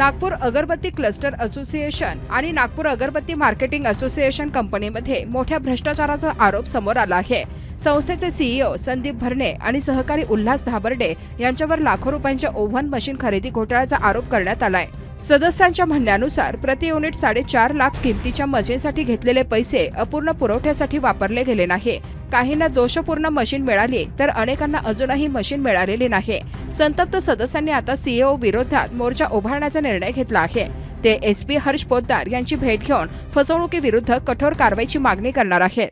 नागपूर अगरबत्ती cluster association आणि नागपूर अगरबत्ती मार्केटिंग असोसिएशन कंपनीमध्ये मोठ्या भ्रष्टाचाराचा आरोप समोर आला आहे. संस्थेचे सीईओ संदीप भरणे आणि सहकारी उल्हास धाबर्डे यांच्यावर लाखो रुपयांच्या ओव्हन मशीन खरेदी घोटाळ्याचा आरोप करण्यात आलाय. सदस्यांच्या म्हणण्यानुसार प्रति युनिट साडेचार लाख किमतीच्या मशीनसाठी घेतलेले पैसे अपूर्ण पुरवठ्यासाठी वापरले गेले नाही. काहींना दोषपूर्ण मशीन मिळाली तर अनेकांना अजूनही मशीन मिळालेली नाही. संतप्त सदस्यांनी आता सीएओ विरोधात मोर्चा उभारण्याचा निर्णय घेतला आहे. ते एस पी हर्ष पोद्दार यांची भेट घेऊन फसवणुकीविरुद्ध कठोर कारवाईची मागणी करणार आहेत.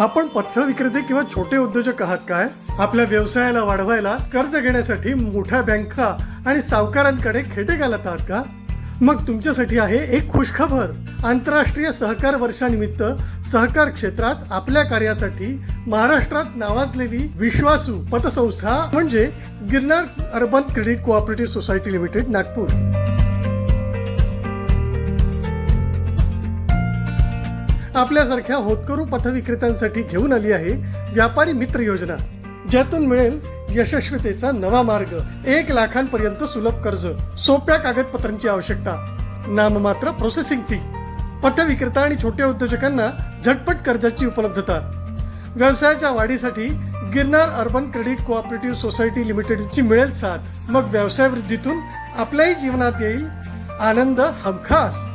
आपण पत्र विक्रेते किंवा छोटे उद्योजक आहात काय? आपल्या व्यवसायाला वाढवायला कर्ज घेण्यासाठी मोठ्या बँका आणि सावकारांकडे खेटे घालत आहात का? मग तुमच्यासाठी आहे एक खुशखबर. आंतरराष्ट्रीय सहकार वर्षानिमित्त सहकार क्षेत्रात आपल्या कार्यासाठी महाराष्ट्रात नावाजलेली विश्वासू पतसंस्था म्हणजे Girnar urban credit cooperative society limited Nagpur. आपल्यासारख्या होतकरू पथविक्रेत्यांसाठी घेऊन आली आहे व्यापारी मित्र योजना. ज्यातून मिळेल यशस्वीतेचा नवा मार्ग एक लाखांपर्यंत सुलभ कर्ज सोप्या कागदपत्रांची आवश्यकता. नाममात्र प्रोसेसिंग फी पथविक्रेता आणि छोट्या उद्योजकांना झटपट कर्जाची उपलब्धता. व्यवसायाच्या वाढीसाठी Girnar urban credit cooperative society लिमिटेडची मिळेल साथ. मग व्यवसाय वृद्धीतून आपल्याही जीवनात येईल आनंद हमखास.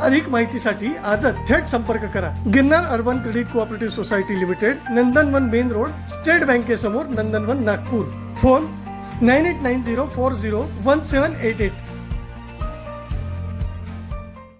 अधिक माहितीसाठी आजच थेट संपर्क करा. Girnar urban credit cooperative society limited Nandanvan main road state बँकेसमोर Nandanvan Nagpur. Phone nine eight nine zero four zero one seven eight eight.